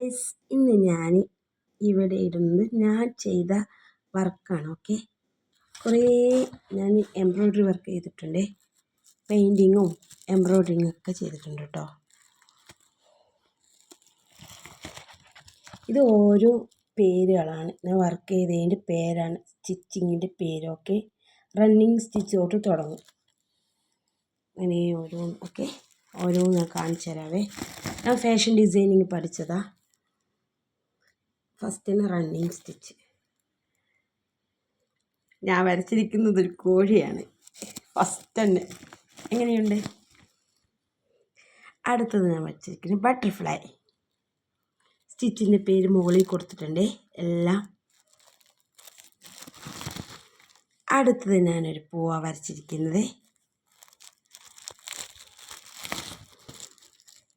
Guys ഇന്ന് ഞാൻ ഇവിടെ ഇരുന്ന് ഞാൻ ചെയ്ത വർക്കാണ് ഓക്കെ കുറേ ഞാൻ എംബ്രോയ്ഡറി വർക്ക് ചെയ്തിട്ടുണ്ട്. പെയിന്റിങ്ങും എംബ്രോയ്ഡറിങ്ങും ഒക്കെ ചെയ്തിട്ടുണ്ട് കേട്ടോ ഇത് ഓരോ പേരുകളാണ്. ഞാൻ വർക്ക് ചെയ്തതിന്റെ പേരാണ് സ്റ്റിച്ചിങ്ങിന്റെ പേരൊക്കെ റണ്ണിങ് സ്റ്റിച്ച് തൊട്ട് തുടങ്ങും. അങ്ങനെ ഓരോന്ന് ഓക്കെ ഓരോന്ന് ഞാൻ കാണിച്ചു തരാവേ. ഞാൻ ഫാഷൻ ഡിസൈനിങ് പഠിച്ചതാണ് ഫസ്റ്റിന് റണ്ണിങ് സ്റ്റിച്ച്. ഞാൻ വരച്ചിരിക്കുന്നത് ഒരു കോഴിയാണ്. ഫസ്റ്റ് തന്നെ എങ്ങനെയുണ്ട്? അടുത്തത് ഞാൻ വരച്ചിരിക്കുന്നത് ബട്ടർഫ്ലൈ. സ്റ്റിച്ചിന്റെ പേര് മുകളിൽ കൊടുത്തിട്ടുണ്ട്. എല്ലാം. അടുത്തത് ഞാനൊരു പൂവ വരച്ചിരിക്കുന്നത്.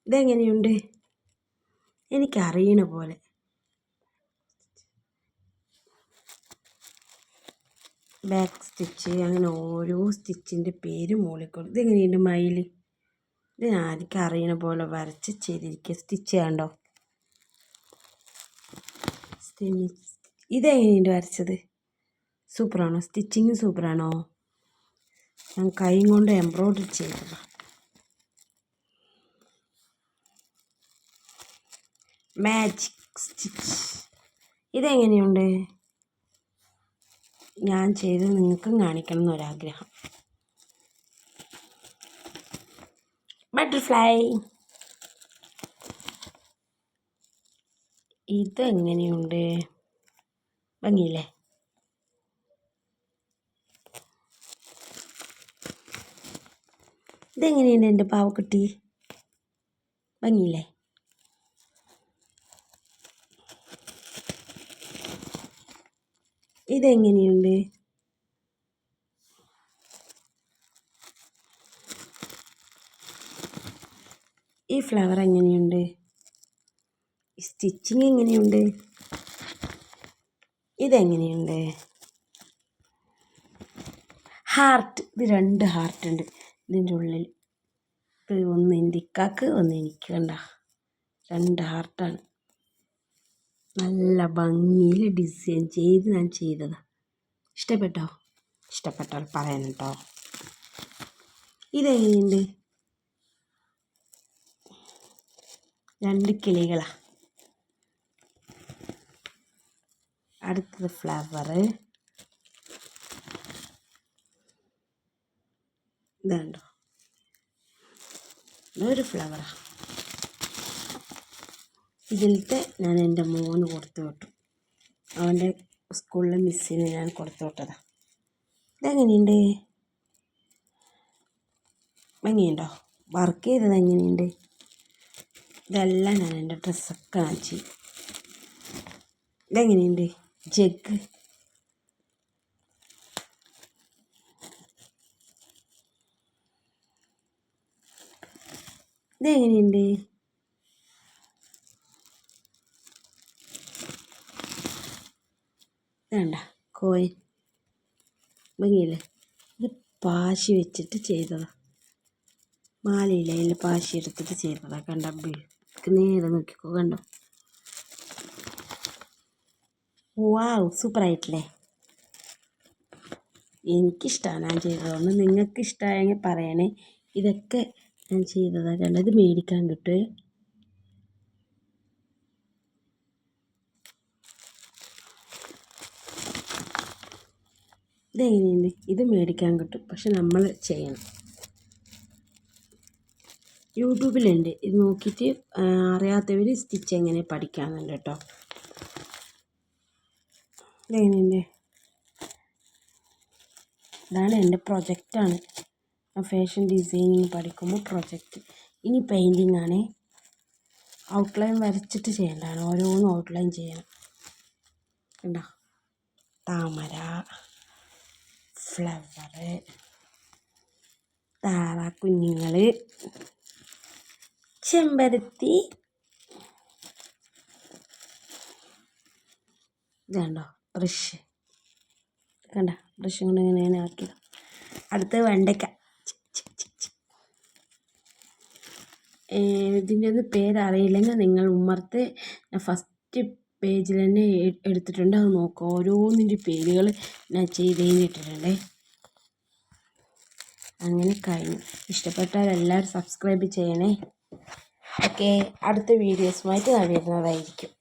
ഇതെങ്ങനെയുണ്ട്? എനിക്കറിയണ പോലെ. ബാക്ക് സ്റ്റിച്ച് അങ്ങനെ ഓരോ സ്റ്റിച്ചിന്റെ പേര് മുകളിൽ ഇതെങ്ങനെയുണ്ട് മയിൽ ഇത് ആർക്ക് അറിയണ പോലെ വരച്ച് ചെയ്തിരിക്കുക സ്റ്റിച്ച് കണ്ടോ ഇതെങ്ങനെയുണ്ട് വരച്ചത്? സൂപ്പറാണോ? സ്റ്റിച്ചിങ് സൂപ്പറാണോ? ഞാൻ കൈ കൊണ്ട് എംബ്രോയ്ഡറി ചെയ്തത്. മാജിക് സ്റ്റിച്ച് ഇതെങ്ങനെയുണ്ട് ഞാൻ ചെയ്ത് നിങ്ങൾക്കും കാണിക്കണം എന്നൊരാഗ്രഹം. ബട്ടർഫ്ലൈ ഇത് എങ്ങനെയുണ്ട് ഭംഗിയില്ലേ? ഇതെങ്ങനെയുണ്ട് എന്റെ പാവക്കുട്ടി? ഭംഗിയില്ലേ? ഇതെങ്ങനെയുണ്ട്? ഈ ഫ്ലവർ എങ്ങനെയുണ്ട്? സ്റ്റിച്ചിങ് എങ്ങനെയുണ്ട്? ഇതെങ്ങനെയുണ്ട്? ഹാർട്ട് ഇത് രണ്ട് ഹാർട്ട് ഉണ്ട്. ഇതിന്റെ ഉള്ളിൽ. ഇത് ഒന്ന് എന്റെ ഇക്കാക്ക് ഒന്ന് എനിക്ക് കണ്ട. രണ്ട് ഹാർട്ടാണ് നല്ല ഭംഗിയിൽ ഡിസൈൻ ചെയ്ത് ഞാൻ ചെയ്തത്. ഇഷ്ടപ്പെട്ടോ? ഇഷ്ടപ്പെട്ടാൽ പറയാൻ കേട്ടോ ഇതെങ്ങനെയുണ്ട്? രണ്ട് കിളികളാണ് അടുത്തത് ഫ്ലവർ ഇതുണ്ടോ ഇതൊരു ഫ്ലവറാണ് ഇതിലത്തെ ഞാൻ എന്റെ മോന് കൊടുത്തു വിട്ടു. അവന്റെ സ്കൂളിലെ മിസ്സിന് ഞാൻ കൊടുത്തു വിട്ടതാണ് ഇതെങ്ങനെയുണ്ട്? ഭംഗിയുണ്ടോ? വർക്ക് ചെയ്തത് എങ്ങനെയുണ്ട്? ഇതെല്ലാം ഞാൻ എന്റെ ഡ്രസ്സൊക്കെ ചെയ്യും ഇതെങ്ങനെയുണ്ട്? ജഗ്. ഇതെങ്ങനെയുണ്ട്? വേണ്ട കോയിൻ ഭംഗിയില്ലേ? ഇത് പാശി വെച്ചിട്ട് ചെയ്തതാണ് മാലയില്ല? അതിൽ പാശി എടുത്തിട്ട് ചെയ്തതാണ് കണ്ട? നേരെ നോക്കിക്കോ കണ്ടോ? വാവ് സൂപ്പറായിട്ടില്ലേ? എനിക്കിഷ്ടമാണ് ഞാൻ ചെയ്തതുകൊണ്ട് നിങ്ങൾക്ക് ഇഷ്ടമായെങ്കിൽ പറയണേ. ഇതൊക്കെ ഞാൻ ചെയ്തതാണ് കണ്ടത് മേടിക്കാൻ കിട്ടുമേ ഇതെങ്ങനെയുണ്ട്? ഇത് മേടിക്കാൻ കിട്ടും. പക്ഷെ നമ്മൾ ചെയ്യണം. യൂട്യൂബിലുണ്ട്. ഇത് നോക്കിയിട്ട് അറിയാത്തവർ സ്റ്റിച്ച് എങ്ങനെ പഠിക്കാമെന്നുണ്ട് കേട്ടോ. ഇതെങ്ങനെയുണ്ട്? ഇതാണ് എന്റെ പ്രൊജക്റ്റാണ്. ഫാഷൻ ഡിസൈനിങ് പഠിക്കുമ്പോൾ പ്രൊജക്റ്റ്. ഇനി പെയിന്റിങ് ആണ് ഔട്ട്ലൈൻ വരച്ചിട്ട് ചെയ്യേണ്ടതാണ്. ഓരോന്നും ഔട്ട്ലൈൻ ചെയ്യണം. കണ്ടോ? താമര. ഫ്ലവർ താറാക്കുഞ്ഞുങ്ങൾ കുഞ്ഞുങ്ങൾ ചെമ്പരത്തി ഇതുണ്ടോ ബ്രഷ് കണ്ട ബ്രഷ് കൊണ്ട് ഇങ്ങനെ ഇങ്ങനെ ആക്കി. അടുത്ത് വെണ്ടയ്ക്ക. ഇതിന്റെ ഒന്നും പേരറിയില്ലെങ്കിൽ നിങ്ങൾ ഉമ്മർത്ത്. ഫസ്റ്റ് പേജിൽ തന്നെ എടുത്തിട്ടുണ്ട്. അത് നോക്കുക ഓരോന്നിന്റെ പേരുകൾ ഞാൻ ചെയ്ത് കഴിഞ്ഞിട്ടുണ്ടേ അങ്ങനെ കഴിഞ്ഞു. ഇഷ്ടപ്പെട്ടാൽ എല്ലാവരും സബ്സ്ക്രൈബ് ചെയ്യണേ. ഓക്കെ. അടുത്ത വീഡിയോസുമായിട്ട് ഞാൻ വരുന്നതായിരിക്കും